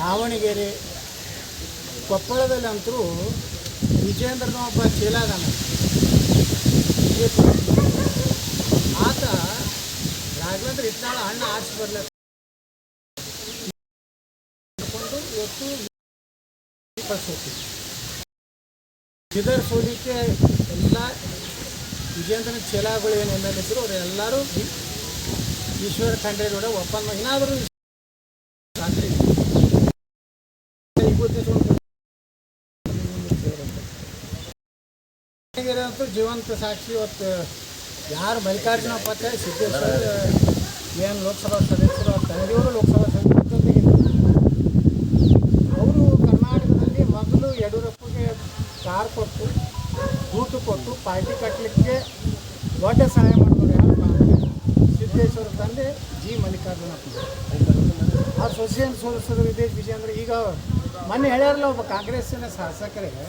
ದಾವಣಗೆರೆ ಕೊಪ್ಪಳದಲ್ಲಿ ವಿಜೇಂದ್ರನ ಒಬ್ಬ ಚೀಲಾದಾನ. ಆತ ರಾಘವೇಂದ್ರ ಇಟ್ನಾಳ ಅಣ್ಣ ಬರ್ಲತ್ತ ಮಾಡ್ಕೊಂಡು ಇವತ್ತು ಇದರ ಸೋಲಿಕ್ಕೆ ಎಲ್ಲ ವಿಜೇಂದ್ರನ ಚೀಲಾಗಳು ಏನು ಎಂ ಎಲ್ ಇದ್ರು ಅವ್ರು ಎಲ್ಲರೂ ಈಶ್ವರ ಖಂಡ್ರೇಗೌಡ ಒಪ್ಪಂದ ಏನಾದರೂ ಅಂತೂ ಜೀವಂತ ಸಾಕ್ಷಿ ಇವತ್ತು, ಯಾರು ಮಲ್ಲಿಕಾರ್ಜುನ ಪತ್ತೆ ಸಿದ್ದೇಶ್ವರ, ಏನು ಲೋಕಸಭಾ ಸದಸ್ಯರು ಅವ್ರ ತಂದೆಯವರು ಲೋಕಸಭಾ ಸದಸ್ಯರ ಅವರು ಕರ್ನಾಟಕದಲ್ಲಿ ಮೊದಲು ಯಡಿಯೂರಪ್ಪಗೆ ಕಾರ್ ಕೊಟ್ಟು ಊಟ ಕೊಟ್ಟು, ಪಾರ್ಟಿ ಕಟ್ಟಲಿಕ್ಕೆ ದೊಡ್ಡ ಸಹಾಯ ಮಾಡಿದ್ರು ಯಾರು ಸಿದ್ದೇಶ್ವರ ತಂದೆ ಜಿ ಮಲ್ಲಿಕಾರ್ಜುನಪ್ಪ ಆ ಸೊಸೈನ್ ಸೋಲಿಸಿದ್ರು ವಿದೇಶ್ ವಿಜಯ ಅಂದ್ರೆ ಈಗ ಮೊನ್ನೆ ಹೇಳ್ಯಾರಲ್ಲ ಒಬ್ಬ ಕಾಂಗ್ರೆಸ್ಸಿನ ಶಾಸಕರಿಗೆ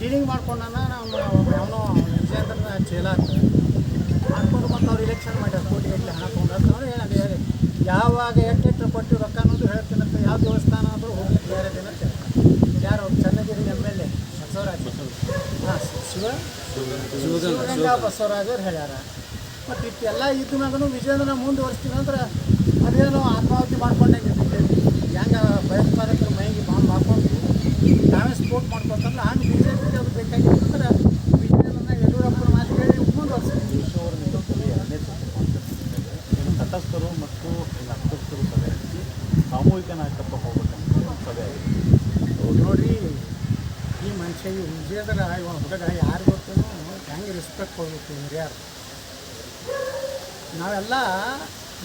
ಡೀಲಿಂಗ್ ಮಾಡ್ಕೊಂಡನ ನಾವು ಅವನು ವಿಜಯೇಂದ್ರನ ಚೇಲ ಮಾಡ್ಕೊಂಡು ಮತ್ತು ಅವ್ರು ಇಲೆಕ್ಷನ್ ಮಾಡ್ಯಾರ ಕೋಟಿ ಗಟ್ಟಲೆ ಹಣ ತೊಗೊಂಡು ಅವ್ರು ಹೇಳಿ ಹೇಳಿ. ಯಾವಾಗ ಎಷ್ಟೆಷ್ಟು ಕೊಟ್ಟು ರೊಕ್ಕ ಅನ್ನೋದು ಹೇಳ್ತೀನಂತ ಯಾವ ದೇವಸ್ಥಾನ ಆದರೂ ಹೋಗ್ಲಿಕ್ಕೆ ಬೇರೆ ದಿನ ಯಾರು? Channagiri M L A, Basavaraj. ಹಾಂ, ಶಿವ. ಶಿವಗಂಗಾ ಅವ್ರು ಹೇಳ್ಯಾರ. ಮತ್ತು ಎಲ್ಲ ಮ್ಯಾಗೂ ವಿಜಯೇಂದ್ರನ ಮುಂದುವರಿಸ್ತೀನಿ ಅಂದ್ರೆ ಅದೇನೋ ಆತ್ಮಾಹುತಿ ಮಾಡ್ಕೊಂಡಂಗೆ ಹೆಂಗೆ ಭಯೋತ್ಪಾದಕರು ಮೈಗೆ ಬಾಂಬ್ ಹಾಕೊಂಡು ನಾವೇ ಸಪೋರ್ಟ್ ಮಾಡ್ಕೊತಂದ್ರೆ ಹಂಗೆ ಬಿ ಜೆ ಪಿಗೆ ಅದು ಬೇಕಾಗಿತ್ತು ಅಂದ್ರೆ ವಿಜಯೇಂದ್ರನ ಯಡಿಯೂರಪ್ಪನ ಮಾತು ಕೇಳಿ ಮುಂದುವರ್ಸ್ತೀವಿ. ತಟಸ್ಥರು ಮತ್ತು ಅಕ್ಷಸ್ಥರು ಸಭೆ ನಡೆಸಿ ಸಾಮೂಹಿಕ ನಾಯಕತ್ವ ಹೋಗ್ಬೇಕಂತ ಸಭೆ ಆಗಿದೆ ನೋಡ್ರಿ ಈ ಮನುಷ್ಯ ಈ ವಿಜಯದರ ಇವ ಹುಡುಗ ಯಾರು ಗೊತ್ತೇನೋ? ಹೆಂಗೆ ರೆಸ್ಪೆಕ್ಟ್ ಕೊಡ್ಬೇಕು ಹಿರಿಯರು ನಾವೆಲ್ಲ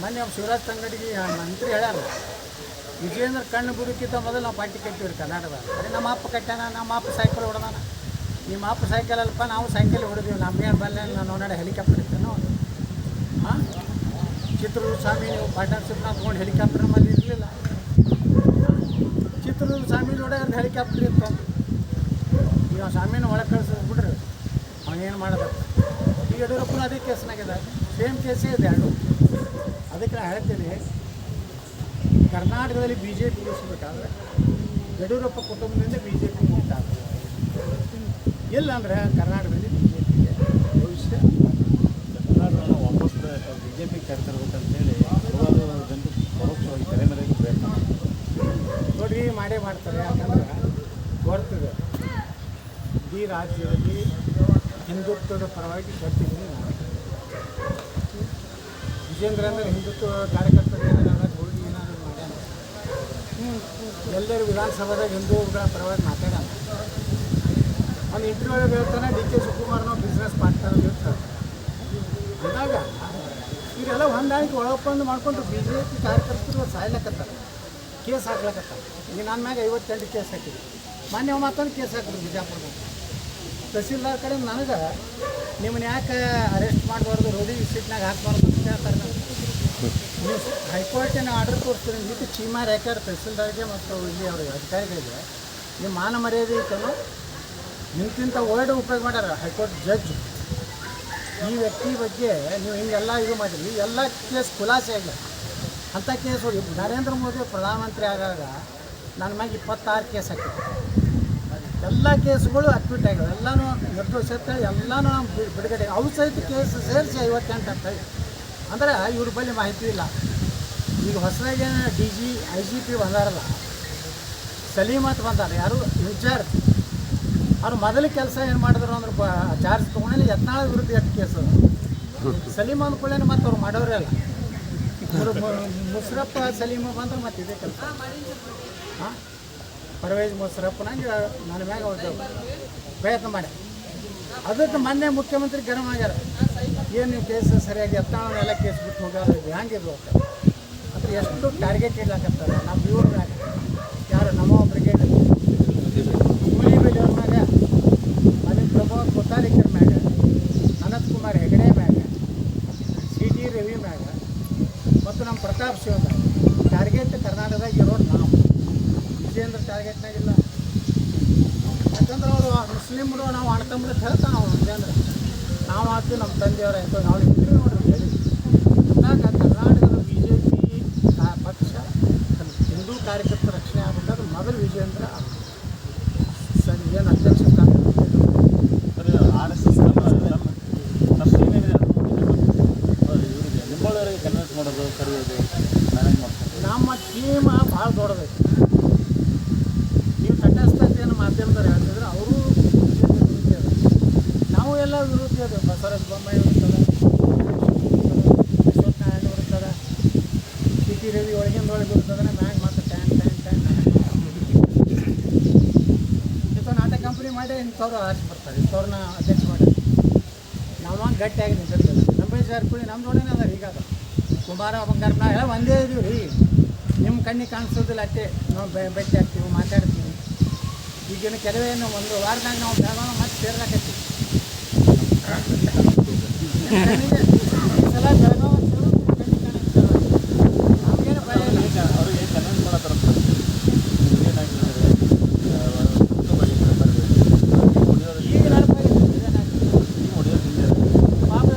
ಮೊನ್ನೆ ಶಿವರಾಜ್ ತಂಗಡಿಗೆ ಮಂತ್ರಿ ಹೇಳ್ಯಾರ. ವಿಜಯೇಂದ್ರ ಕಣ್ಣು ಬುಡಕ್ಕಿಂತ ಮೊದಲು ನಾವು ಪಾರ್ಟಿ ಕಟ್ಟಿವ್ರಿ ಕರ್ನಾಟಕದ ಅದೇ ನಮ್ಮ ಅಪ್ಪ ಕಟ್ಟಾನ, ನಮ್ಮ ಅಪ್ಪ ಸೈಕಲ್ ಹೊಡೆದಾನ. ನಿಮ್ಮ ಅಪ್ಪ ಸೈಕಲ್ ಅಲ್ಲಪ್ಪ ನಾವು ಸೈಕಲ್ ಹೊಡೆದೀವಿ. ನಮ್ಗೇನು ಬಲ್ಲ ನಾನು ನೋಡೋಣ ಹೆಲಿಕಾಪ್ಟರ್ ಇರ್ತೇನೋ ಹಾಂ? ಚಿತ್ರದುರ್ಗ ಸ್ವಾಮಿ ನೀವು ಪಾರ್ಟ್ನರ್ಶಿಪ್ನ ತೊಗೊಂಡು ಹೆಲಿಕಾಪ್ಟರ್ ಮೇಲೆ ಇರಲಿಲ್ಲ. ಚಿತ್ರದುರ್ಗ ಸ್ವಾಮಿ ನೋಡೋ ಹೆಲಿಕಾಪ್ಟರ್ ಇತ್ತು. ಈಗ ಸ್ವಾಮಿನ ಒಳಗೆ ಕಳಿಸ್ಬಿಟ್ರಿ ಅವನೇನು ಮಾಡೋದು? ಈಗ ಯಡಿಯೂರಪ್ಪನ ಅದೇ ಕೇಸ್ನಾಗಿದೆ ಸೇಮ್ ಕೇಸೇ ಇದೆ. ಅದಕ್ಕೆ ನಾನು ಹೇಳ್ತೀನಿ ಕರ್ನಾಟಕದಲ್ಲಿ ಬಿ ಜೆ ಪಿ ಉಳಿಸ್ಬೇಕಾದ್ರೆ ಯಡಿಯೂರಪ್ಪ ಕುಟುಂಬದಿಂದ ಬಿ ಜೆ ಪಿ ಇಲ್ಲ ಅಂದರೆ ಕರ್ನಾಟಕದಲ್ಲಿ ಬಿ ಜೆ ಪಿಗೆ ಭವಿಷ್ಯ ಕರ್ನಾಟಕವನ್ನು ವಾಪಸ್ ಬಿ ಜೆ ಪಿ ಕರೆತರ್ಬೇಕಂತೇಳಿ ಜನರು ಪರೋಕ್ಷವಾಗಿ ಕರೆ ಮೇರೆಗೆ ಪ್ರಯತ್ನ ನೋಡಿ ನೋಡ್ರಿ ಮಾಡೇ ಮಾಡ್ತಾರೆ ಯಾಕಂದ್ರೆ ಬರ್ತದೆ ಈ ರಾಜ್ಯದಲ್ಲಿ ಹಿಂದುತ್ವದ ಪರವಾಗಿ ಬರ್ತಿದ್ದೀನಿ ನಾನು ವಿಜೇಂದ್ರ ಅಂದರೆ ಹಿಂದುತ್ವ ಕಾರ್ಯಕರ್ತರು ಏನಾದ್ರು ಹೋಗಿ ಏನಾದ್ರು ಮಾಡ್ಯಾನ ಎಲ್ಲರೂ ವಿಧಾನಸಭಾದಾಗ ಹಿಂದೂಗಳ ಪರವಾಗಿ ಮಾತಾಡೋಣ ಒಂದು ಇಂಟರ್ವ್ಯೂ ಹೇಳ್ತಾನೆ, ಡಿ ಕೆ ಶಿವಕುಮಾರ್ ನಾವು ಬಿಸ್ನೆಸ್ ಪಾರ್ಟ್ನರ್ ಇರ್ತಾರೆ ಅಂದಾಗ ಇವರೆಲ್ಲ ಹೊಂದಾಣಿಕೆ ಒಳಪಂದು ಮಾಡ್ಕೊಂಡು ಬಿ ಜೆ ಪಿ ಕಾರ್ಯಕರ್ತರು ಸಾಯ್ಲಕತ್ತಾರೆ, ಕೇಸ್ ಹಾಕ್ಲಕತ್ತಾರ. ಈಗ ನನ್ನ ಮ್ಯಾಗ ಐವತ್ತೆಂಟು ಕೇಸ್ ಹಾಕಿದ್ರು ಮೊನ್ನೆ ಅವ ಮತ್ತೊಂದು ಕೇಸ್ ಹಾಕಿದ್ರು ಬಿಜಾಪುರದಾಗ. ತಹಸೀಲ್ದಾರ್ ಕಡೆ ನನಗೆ ನಿಮ್ಮನ್ನ ಯಾಕೆ ಅರೆಸ್ಟ್ ಮಾಡಬಾರ್ದು, ರೋಡಿ ಸೀಟ್ನಾಗ ಹಾಕ್ಬಾರ್ದು ಅಂತ ಹೇಳ್ತಾರೆ ನನಗೆ. ನೀವು ಹೈಕೋರ್ಟಿನ ಆರ್ಡರ್ ತೋರಿಸ್ತೀರಿ ಇದು ಚೀಮಾ ಯಾಕ್ಯಾರ ತಹಸೀಲ್ದಾರ್ಗೆ ಮತ್ತು ಇಲ್ಲಿ ಅವ್ರಿಗೆ ಅಧಿಕಾರಿಗಳಿಗೆ ನಿಮ್ಮ ಮಾನ ಮರ್ಯಾದೆ ಇತ್ತು ನಿಮ್ಗಿಂತ ವರ್ಡ್ ಉಪಯೋಗ ಮಾಡ್ಯಾರ ಹೈಕೋರ್ಟ್ ಜಡ್ಜ್. ಈ ವ್ಯಕ್ತಿ ಬಗ್ಗೆ ನೀವು ಹಿಂಗೆಲ್ಲ ಇದು ಮಾಡಿರಿ, ಎಲ್ಲ ಕೇಸ್ ಖುಲಾಸೆ ಆಗಿಲ್ಲ ಅಂಥ ಕೇಸ್ ನರೇಂದ್ರ ಮೋದಿ ಪ್ರಧಾನಮಂತ್ರಿ ಆಗಾಗ ನನ್ನ ಮ್ಯಾಗೆ ಇಪ್ಪತ್ತಾರು ಕೇಸ್ ಹಾಕಿದೆ ಎಲ್ಲ ಕೇಸ್ಗಳು ಅಕ್ವಿಟ್ ಆಗ್ಯಾವ ಎಲ್ಲನೂ ನಿರ್ದೋಷ ಅಂತೇಳಿ ಎಲ್ಲನೂ ಬಿಡುಗಡೆ ಅವು ಸಹಿತ ಕೇಸ್ ಸೇರಿಸಿ ಐವತ್ತೆಂಟು ಅಂತ ಹೇಳಿ. ಅಂದ್ರೆ ಇವ್ರ ಬಳಿ ಮಾಹಿತಿ ಇಲ್ಲ. ಈಗ ಹೊಸದಾಗಿ D G I G P ಬಂದಾರಲ್ಲ, Salim ಅಂತ ಬಂದಾರ. ಯಾರು? ಇನ್ಚಾರ್ಜ್ ಅವ್ರು ಮೊದಲ ಕೆಲಸ ಏನು ಮಾಡಿದ್ರು ಅಂದ್ರೆ ಚಾರ್ಜ್ ತೊಗೊಂಡಿಲ್ಲ, ಯತ್ನಾಳ ವಿರುದ್ಧ ಎಷ್ಟು ಕೇಸು ಸಲೀಮ್ ಅಂದ್ಕೊಳ್ಳೇನು ಮತ್ತೆ ಅವ್ರು ಮಾಡೋರೇ ಅಲ್ಲ. ಮುಸ್ರಪ್ಪ, ಸಲೀಮ ಬಂದ್ರೆ ಮತ್ತೆ ಇದೇ ಕೆಲಸ. ಹಾಂ? ಪರ್ವೇಜ್ ಮುಸ್ರಪ್ಪನಾಗ ನನ್ನ ಮ್ಯಾಗ ಪ್ರಯತ್ನ ಮಾಡಿ ಅದಕ್ಕೆ ಮೊನ್ನೆ ಮುಖ್ಯಮಂತ್ರಿ ಗರಂ ಆಗ್ಯಾರ. ಏನು ನೀವು ಕೇಸ್ ಸರಿಯಾಗಿ ಎತ್ತಾಳ ಎಲ್ಲ ಕೇಸ್ ಬಿಟ್ಟು ಹೋಗೋದು ಅಂತ ಅದ್ರ ಎಷ್ಟು ಟಾರ್ಗೆಟ್ ಇಡ್ಲಾಕತ್ತಾರೆ? ನಮ್ಮ ಇವ್ರ ಮ್ಯಾಗ. ಯಾರು ನಮ್ಮ ಬ್ರಿಗೇಡ್ ಹುಲಿಬೆಲೆ ಅವ್ರ ಮ್ಯಾಗ, ಅನಿಲ್ ಪ್ರಮೋದ್ ಕೊತ್ತಾರಿಕರ್ ಮ್ಯಾಗ, ಅನಂತ್ ಕುಮಾರ್ ಹೆಗಡೆ ಮ್ಯಾಗ ಸಿ ಟಿ ರವಿ ಮ್ಯಾಗ, ಮತ್ತು ನಮ್ಮ ಪ್ರತಾಪ್ ಶಿವದ ಟಾರ್ಗೆಟ್ ಕರ್ನಾಟಕದಾಗ ಇರೋರು ನಾವು. ವಿಜೇಂದ್ರ ಟಾರ್ಗೆಟ್ನಾಗಿಲ್ಲ ಯಾಕಂದ್ರೆ ಅವರು ಮುಸ್ಲಿಮರು ನಾವು ಅಣ್ತಂಬ್ರು ಹೇಳ್ತಾನೆ ಆಯ್ತು ನಮ್ಮ ತಂದೆಯವರ ಆಯಿತು ನಾವು ಇಬ್ಬರು ನೋಡ್ರಿ ಹೇಳಿ ಅಂದಾಗ ಕರ್ನಾಟಕದ ಬಿ ಜೆ ಪಿ ಪಕ್ಷ ಹಿಂದೂ ಕಾರ್ಯಕರ್ತರ ರಕ್ಷಣೆ ಆಗ್ಬೇಕು ಮೊದಲು ವಿಜೇಂದ್ರ ಸರಿ ಏನು ಅಧ್ಯಕ್ಷ ಸ್ಥಾನ ಸರಿ ಆರ್ ಎಸ್ ಎಸ್ ನಮ್ಮ ನಮ್ಮ ಏನೇನಿದೆ ಅದು ಇವರಿಗೆ ನಿಂಬಳವರಿಗೆ ಕನ್ವಿನ್ಸ್ ಮಾಡೋದು ಕರೆಯೋದು ಮ್ಯಾನೇಜ್ ಮಾಡ್ಕೊಂಡು ನಮ್ಮ ಟೀಮ್ ಭಾಳ ದೊಡ್ಡದೈತಿ ನೀವು ತಟಸ್ಥತೆಯನ್ನು ಮಾಧ್ಯಮದವ್ರು ಹೇಳ್ತಿದ್ರೆ ಅವರು ವಿರುದ್ಧ ಅದ ನಾವು ಎಲ್ಲ ವಿರುದ್ಧ ಅದ ಬಸವರಾಜ ಬೊಮ್ಮಾಯಿ ಇರ್ತದೆ ಅಶ್ವತ್ಥ ನಾರಾಯಣ ಇರ್ತದೆ ಸಿ ಟಿ ರವಿ ಒಳಗಿಂದ ಒಳಗೆ ಇರ್ತದೆ ಮ್ಯಾಗ ಮತ್ತೆ ಟ್ಯಾಂಕ್ ಟ್ಯಾಂಕ್ ಟ್ಯಾಂಕ್ ಇಂಥ ನಾಟಕ ಕಂಪ್ನಿ ಮಾಡಿ ಇಂಥವ್ರು ಆರಿಸಿ ಬರ್ತಾರೆ ಇಂಥವ್ರನ್ನ ಅಧ್ಯಕ್ಷ ಮಾಡಿ. ನಾವು ಗಟ್ಟಿಯಾಗಿ ನಿಂತಿರ್ತೇವೆ ನಮ್ಮ ಜಾರಕಿಹೊಳಿ ನಮ್ಮ ಜೋಡಿನೇ ಅದ ಈಗ ಅದು ಕುಮಾರ ಬಂಗಾರ ನಾ ಎಲ್ಲ ಒಂದೇ ಇದೀವಿ ರೀ. ನಿಮ್ಮ ಕಣ್ಣಿಗೆ ಕಾಣಿಸೋದಿಲ್ಲ ಅಷ್ಟೇ. ನಾವು ಬೆ ಭೇಟಿ ಆಗ್ತೀವಿ ಮಾತಾಡ್ತೀವಿ. ಈಗಿನ ಕೆಲವೇನು ಒಂದು ವಾರದಾಗ ನಾವು ಬೆಳಗಾವ ಮತ್ತೆ ಸೇರ್ಲಾಕತ್ತೀವಿ. ಸಲ ಬೆಳಗಾವ ಸೇರೋದು ನಿಮ್ ಕಣ್ಣಿಗೆ ಕಾಣಿಸ್ತದೆ. ನಮ್ಗೇನು ಭಯ ಇಲ್ಲ ಈಗ ಅವ್ರಿಗೆ ಕನ್ವಿನ್ಸ್ ಮಾಡತ್ತಾರ ಏನಾಗಿದೆ ಈಗ ನಡ್ಪಾಗಿತ್ತು ಇದೇನಾಗ್ತದೆ ಹೊಡಿಯೋದು ಹಿಂದೆ ಪಾಪ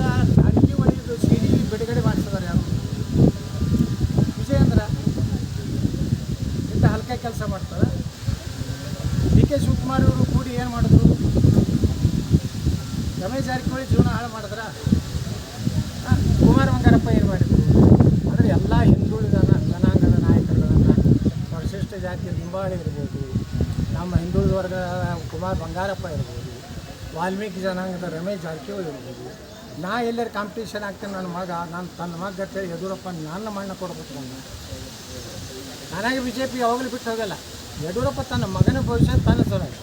ಅಡಿಗೆ ಒಳಗಿದ್ದು ಸಿಡಿ ಬಿಡುಗಡೆ ಮಾಡಿಸಿದಾರೆ ಯಾರು ವಿಜಯೇಂದ್ರ ಇಂಥ ಹಲ್ಕ ಕೆಲಸ ಮಾಡ್ತಾರೆ ಡಿ ಕೆ ಶಿವಕುಮಾರ್ ಅವರು ಕೂಡಿ ಏನು ಮಾಡಿದ್ರು? ರಮೇಶ್ ಜಾರಕಿಹೊಳಿ ಜೀವನ ಹಾಳು ಮಾಡಿದ್ರ? ಕುಮಾರ ಬಂಗಾರಪ್ಪ ಏನು ಮಾಡಿದ್ರು? ಅಂದರೆ ಎಲ್ಲ ಹಿಂದುಳಿದ ಜನಾಂಗದ ನಾಯಕರುಗಳನ್ನು ಪರಿಶಿಷ್ಟ ಜಾತಿಯ ಹಿಂಬಾಳಿ ಇರ್ಬೋದು. ನಮ್ಮ ಹಿಂದುಳಿದ ವರ್ಗದ ಕುಮಾರ್ ಬಂಗಾರಪ್ಪ ಇರ್ಬೋದು. ವಾಲ್ಮೀಕಿ ಜನಾಂಗದ ರಮೇಶ್ ಜಾರಕಿಹೊಳಿ ಇರ್ಬೋದು. ನಾ ಎಲ್ಲರ ಕಾಂಪಿಟೇಷನ್ ಆಗ್ತೇನೆ ನನ್ನ ಮಗ, ನಾನು ತನ್ನ ಮಗ ಗಟ್ಟೆ ಯಡಿಯೂರಪ್ಪ ನನ್ನ ಮಣ್ಣ ಕೊಡ್ಬೇಕು ನನ್ನ ನನಗೆ ಬಿ ಜೆ ಪಿ ಯಾವಾಗಲೂ ಬಿಟ್ಟು ಹೋಗಲ್ಲ. ಯಡಿಯೂರಪ್ಪ ತನ್ನ ಮಗನ ಭವಿಷ್ಯ ತನ್ನ ಸಲುವಾಗಿ.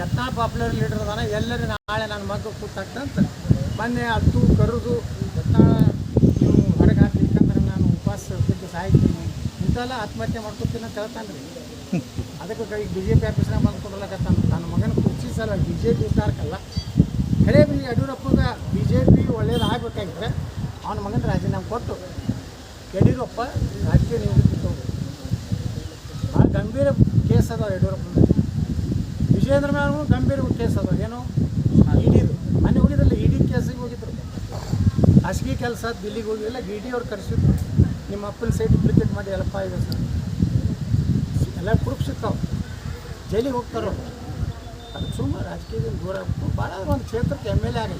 ಯತ್ನಾಳ್ ಪಾಪ್ಯುಲರ್ ಲೀಡರ್ ಅದಾನ ಎಲ್ಲರೂ ನಾಳೆ ನನ್ನ ಮಗ ಕೂತಾಗ್ತಂತ ಮೊನ್ನೆ ಹತ್ತು ಕರೆದು ಎತ್ತಾಳ ನೀವು ಹೊರಗೆ ಹಾಕ್ಲಿಕ್ಕಂದ್ರೆ ನಾನು ಉಪವಾಸ ಬಿಟ್ಟು ಸಾಯ್ತೀನಿ. ಇಂಥೆಲ್ಲ ಆತ್ಮಹತ್ಯೆ ಮಾಡ್ಕೊತೀನಿ ಅಂತ ಹೇಳ್ತಾನೆ. ರೀ ಅದಕ್ಕೆ ಕೈ ಬಿ ಜೆ ಪಿ ಆಫೀಸ್ನಾಗ ಬಂದು ಕೊಡಲಕತ್ತಾನ ನನ್ನ ಮಗನ ಕುರ್ಚಿ ಸಲ ಬಿ ಜೆ ಪಿ ಸಾರ್ಕಲ್ಲ ಕಡೆ ಬಿ ಯಡಿಯೂರಪ್ಪಗೆ ಬಿ ಜೆ ಪಿ ಒಳ್ಳೇದು ಆಗಬೇಕಾಗಿದ್ರೆ ಅವನ ಮಗನ ರಾಜೀನಾಮೆ ಕೊಟ್ಟು, ಯಡಿಯೂರಪ್ಪ ರಾಜಕೀಯ ನಿವೃತ್ತಿ ಭಾಳ ಗಂಭೀರ ಕೇಸ್ ಅದಾವ ಯಡಿಯೂರಪ್ಪ ವಿಜಯೇಂದ್ರ ಮ್ಯಾಲೂ ಗಂಭೀರ ಕೇಸ್ ಅದ. ಏನು? ಇಡಿದು ಮನೆ ಹೋಗಿದ್ರಲ್ಲ ಇಡಿ ಕೇಸಿಗೆ ಹೋಗಿದ್ರು. ಖಾಸಗಿ ಕೆಲಸ, ದಿಲ್ಲಿಗೆ ಹೋಗಿಲ್ಲ ಡಿ ಡಿ ಅವ್ರು ಕರೆಸಿದ್ರು. ನಿಮ್ಮ ಅಪ್ಪನ ಸೈಡ್ ಡುಪ್ಲಿಕೇಟ್ ಮಾಡಿ ಎಲ್ಲಪ್ಪ ಇದೆ ಸರ್. ಎಲ್ಲ ಪ್ರೂಫ್ ಸಿಗ್ತಾವೆ ಜೈಲಿಗೆ ಹೋಗ್ತಾರೋ ಅದು ಸುಮ್ಮನೆ ರಾಜಕೀಯದಿಂದ ದೂರ ಆಗ್ಬಿಟ್ಟು ಭಾಳ ಒಂದು ಕ್ಷೇತ್ರಕ್ಕೆ ಎಂ ಎಲ್ ಎ ಆಗಲಿ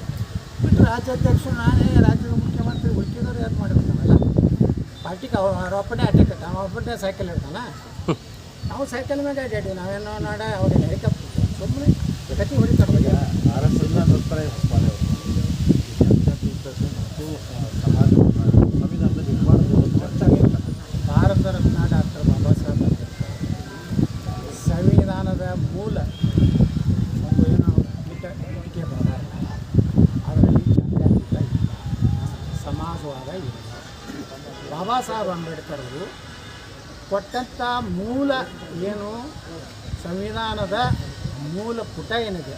ಬಿಟ್ಟು ರಾಜ್ಯಾಧ್ಯಕ್ಷರು ನಾನೇ ರಾಜ್ಯದ ಮುಖ್ಯಮಂತ್ರಿ ಉಳ್ಕಿದವ್ರು ಯಾರು ಮಾಡಿರ್ತಾನಲ್ಲ ಪಾರ್ಟಿಗೆ ಅವ ಅವರೊಬ್ಬನೇ ಅಟ್ಯಾಕ್ ಅವ ಒಬ್ಬನೇ ಸೈಕಲ್ ಇರ್ತಾನೆ ನಾವು ಸೈಕಲ್ ಮೇಲೆ ಅಡ್ಡಾಡಿ ನಾವೇನೋ ನಾಡ ಅವ್ರಿಗೆ ಹೆಲಿಕಾಪ್ಟರ್ ಅಭಿಪ್ರಾಯ ಹೊಸಬಾಳೆ ಅವರು ಮತ್ತು ಆ, ಸಮಾಜವನ್ನು ಸಂವಿಧಾನದಲ್ಲಿ ಭಾರತ ರತ್ನ ಡಾಕ್ಟರ್ ಬಾಬಾ ಸಾಹೇಬ್ ಅಂಬೇಡ್ಕರ್. ಸಂವಿಧಾನದ ಮೂಲ ಒಂದು ಏನು ಇಟ್ಟ ಇಟ್ಟಿಗೆ ಭಾಗ ಅದರಲ್ಲಿ ಜಾತ್ಯತೀತ ಸಮಾಜವಾದ ಬಾಬಾ ಸಾಹೇಬ್ ಅಂಬೇಡ್ಕರ್ ಅವರು ಕೊಟ್ಟಂಥ ಮೂಲ ಏನು? ಸಂವಿಧಾನದ ಮೂಲ ಪುಟ ಏನಿದೆ,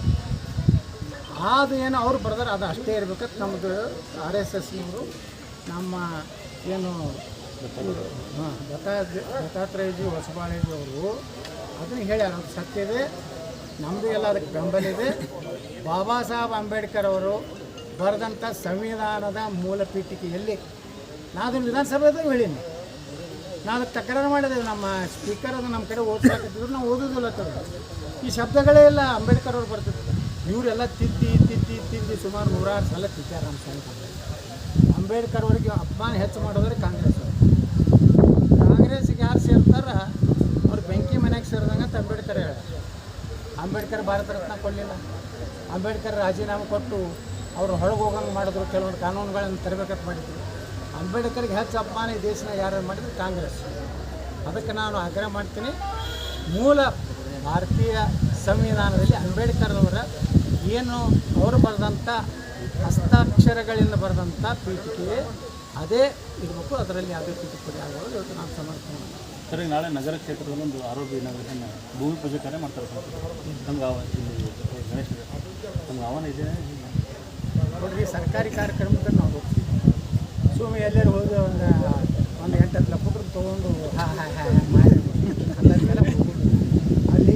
ಅದು ಏನು ಅವ್ರು ಬರ್ದಾರೆ, ಅದು ಅಷ್ಟೇ ಇರ್ಬೇಕಂತ ನಮ್ಮದು ಆರ್ ಎಸ್ ಎಸ್ನವರು ನಮ್ಮ ಏನು ಹಾಂ ದತ್ತಾ ದತ್ತಾತ್ರೇಯಜಿ, ಹೊಸಬಾಳೇಜಿ ಅವರು, ಅದನ್ನು ಹೇಳ್ಯಾರ. ಅದು ಸತ್ಯ ಇದೆ ನಮ್ಮದು ಎಲ್ಲ ಅದಕ್ಕೆ ಬೆಂಬಲ ಇದೆ. ಬಾಬಾ ಸಾಹೇಬ್ ಅಂಬೇಡ್ಕರ್ ಅವರು ಬರೆದಂಥ ಸಂವಿಧಾನದ ಮೂಲ ಪೀಠಿಕೆಯಲ್ಲಿ ನಾನು ವಿಧಾನಸಭೆದಾಗ ಹೇಳೀನಿ. ಅದಕ್ಕೆ ತಕರಾರು ಮಾಡಿದೆ, ನಮ್ಮ ಸ್ಪೀಕರ್ ಅದು ನಮ್ಮ ಕಡೆ ಓದ್ಸಾಕತ್ತಿದ್ರು ನಾವು ಓದೋದಿಲ್ಲ ತಗೊಂಡು ಈ ಶಬ್ದಗಳೇ ಎಲ್ಲ ಅಂಬೇಡ್ಕರ್ ಅವ್ರು ಬರ್ತಿದ್ರು. ಇವರೆಲ್ಲ ತಿದ್ದಿ ತಿದ್ದಿ ತಿದ್ದಿ ಸುಮಾರು ನೂರಾರು ಸಲ ತಿದ್ದಾರೆ ನಮ್ಮ ಸಂವಿಧಾನ ಅಂಬೇಡ್ಕರ್ ಅವರಿಗೆ ಅಪಮಾನ ಹೆಚ್ಚು ಮಾಡೋದ್ರೆ ಕಾಂಗ್ರೆಸ್ ಕಾಂಗ್ರೆಸ್ಗೆ ಯಾರು ಸೇರ್ತಾರ, ಅವ್ರು ಬೆಂಕಿ ಮನೆಗೆ ಸೇರಿದಂಗೆ ಅಂತ ಅಂಬೇಡ್ಕರ್ ಹೇಳ ಅಂಬೇಡ್ಕರ್ ಭಾರತ ರತ್ನ ಕೊಡಲಿಲ್ಲ. ಅಂಬೇಡ್ಕರ್ ರಾಜೀನಾಮೆ ಕೊಟ್ಟು ಅವರು ಹೊರಗೆ ಹೋಗಂಗೆ ಮಾಡಿದ್ರು, ಕೆಲವೊಂದು ಕಾನೂನುಗಳನ್ನು ತರಬೇಕಂತ ಮಾಡಿದ್ರು. ಅಂಬೇಡ್ಕರ್ಗೆ ಹೆಚ್ಚು ಅಪಮಾನ ಈ ದೇಶನ ಯಾರ್ಯಾರು ಮಾಡಿದ್ರು ಕಾಂಗ್ರೆಸ್. ಅದಕ್ಕೆ ನಾನು ಆಗ್ರಹ ಮಾಡ್ತೀನಿ. ಮೂಲ ಭಾರತೀಯ ಸಂವಿಧಾನದಲ್ಲಿ ಅಂಬೇಡ್ಕರ್ನವರ ಏನು ಅವರು ಬರೆದಂಥ ಹಸ್ತಾಕ್ಷರಗಳಿಂದ ಬರೆದಂಥ ಪೀಠಿಕೆ ಅದೇ ಇರಬೇಕು. ಅದರಲ್ಲಿ ಯಾವುದೇ ತಿದ್ದುಪಡಿ ಆಗೋದು ಇವತ್ತು ನಾನು ಸಮರ್ಥನೆ ಮಾಡ್ತೀನಿ. ಸರಿ ನಾಳೆ ನಗರ ಕ್ಷೇತ್ರದಲ್ಲಿ ಒಂದು ಆರೋಗ್ಯ ನಗರನ ಭೂಮಿ ಪೂಜೆ ಕಾರ್ಯ ಮಾಡ್ತಾರೆ ನಮ್ಗೆ ಗಣೇಶ ನಮ್ಗೆ ಆಹ್ವಾನ ಇದೆ. ನೋಡ್ರಿ ಸರ್ಕಾರಿ ಕಾರ್ಯಕ್ರಮಕ್ಕೆ ನಾವು ಹೋಗ್ತೀವಿ. ಸುಮ್ಮನೆ ಎಲ್ಲರೂ ಹೋಗಿ ಒಂದು ಒಂದು ಎಂಟು ಹತ್ತು ಲಕ್ಷ ರೂಪಾಯಿ ತೊಗೊಂಡು ಹಾ ಹಾ ಹಾ ಮಾಡಿ. ಅಲ್ಲಿ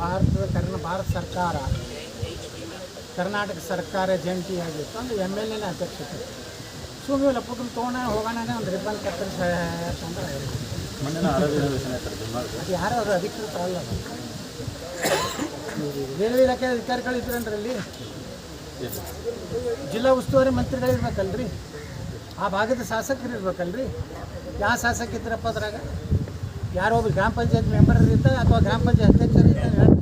ಭಾರತದ ಕರ್ನ ಭಾರತ ಸರ್ಕಾರ ಕರ್ನಾಟಕ ಸರ್ಕಾರ ಜಂಟಿಯಾಗಿತ್ತು ಅಂದ್ರೆ ಎಂ ಎಲ್ ಎನ ಅಧ್ಯಕ್ಷತೆ. ಸುಮ್ಮನೆ ಲಪುಟನ್ ತೊಗೊಂಡ ಹೋಗೋಣ ಒಂದು ರಿಬ್ಬನ್ ಕತ್ತರಿಸ ಅದು ಯಾರು ಅದು ಅಧಿಕೃತ ಅಲ್ಲ. ರೈಲ್ವೆ ಇಲಾಖೆ ಅಧಿಕಾರಿಗಳು ಇದ್ರನ್ರಲ್ಲಿ ಜಿಲ್ಲಾ ಉಸ್ತುವಾರಿ ಮಂತ್ರಿಗಳು ಇರ್ಬೇಕಲ್ರಿ. ಆ ಭಾಗದ ಶಾಸಕರು ಇರ್ಬೇಕಲ್ರಿ? ಯಾವ ಶಾಸಕ ಇದ್ರಪ್ಪ ಅದ್ರಾಗ? ಯಾರೋ ಒಬ್ರು ಗ್ರಾಮ ಪಂಚಾಯತ್ ಮೆಂಬರ್ ಇರ್ತಾರೆ ಅಥವಾ ಗ್ರಾಮ ಪಂಚಾಯತ್ ಅಧ್ಯಕ್ಷರು ಇರ್ತಾರೆ ಹೇಳಿ.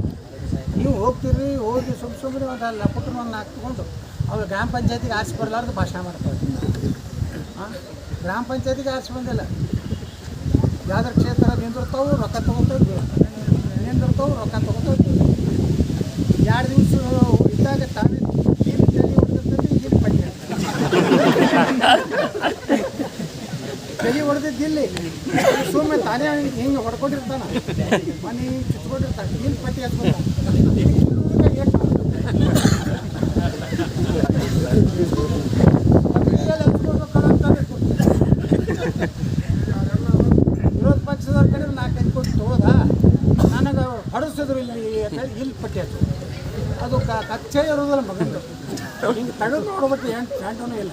ನೀವು ಹೋಗ್ತೀರಿ, ಹೋಗಿ ಸುಮ್ ಸುಮ್ಮನೆ ಒಂದು ಅಲ್ಲಿ ಲಪಟನ ಒಂದು ಹಾಕ್ಕೊಂಡು ಅವ್ರು ಗ್ರಾಮ ಪಂಚಾಯತಿಗೆ ಆರಿಸಿ ಬರಲಾರ್ದು ಭಾಷಣ ಮಾಡ್ತಾರೆ. ಹಾಂ ಗ್ರಾಮ ಪಂಚಾಯತಿಗೆ ಆರಿಸಿ ಬಂದಿಲ್ಲ. ಯಾವ್ದಾರ ಕ್ಷೇತ್ರ ನಿಂದಿರ್ತಾವೆ ರೊಕ್ಕ ತೊಗೊತೇವೆ ನಿಂದಿರ್ತಾವು ರೊಕ್ಕ ತೊಗೊತೇವೆ ಎರಡು ದಿವಸ ಇದ್ದಾಗ ತಾವೇ ನೀರು ತಲೆ ಹೊಡೆದಿರ್ತೈತಿ ಇಲ್ಲಿ ಪಲ್ಯ ಹೊಡೆದಿದ್ದಿಲ್ಲಿ ಸುಮ್ಮನೆ ತಾನೇ ಹಿಂಗೆ ಹೊಡ್ಕೊಂಡಿರ್ತಾನ? ಮನೆ ಚುಚ್ಕೊಂಡಿರ್ತಾನೆ. ಇಲ್ಲಿ ಪಟ್ಟಿ ಹಚ್ಕೊತಾನೆ ವಿರೋಧ ಪಕ್ಷದವ್ರ ಕಡೆ ನಾಲ್ಕೈದು ಕೋಟಿ ತಗೋದ ನನಗೆ ಹೊಡೆಸಿದ್ರು ಇಲ್ಲಿ ಇಲ್ಲಿ ಪಟ್ಟಿ ಹಚ್ಚು ಅದು ಕಚ್ಚೆ ಇರೋದಿಲ್ಲ ಮಗಂದು ಹಿಂಗೆ ತೆಗೆದು ನೋಡ್ಬಿಟ್ಟು ಎಂಟು ಗಂಟೂ ಇಲ್ಲ.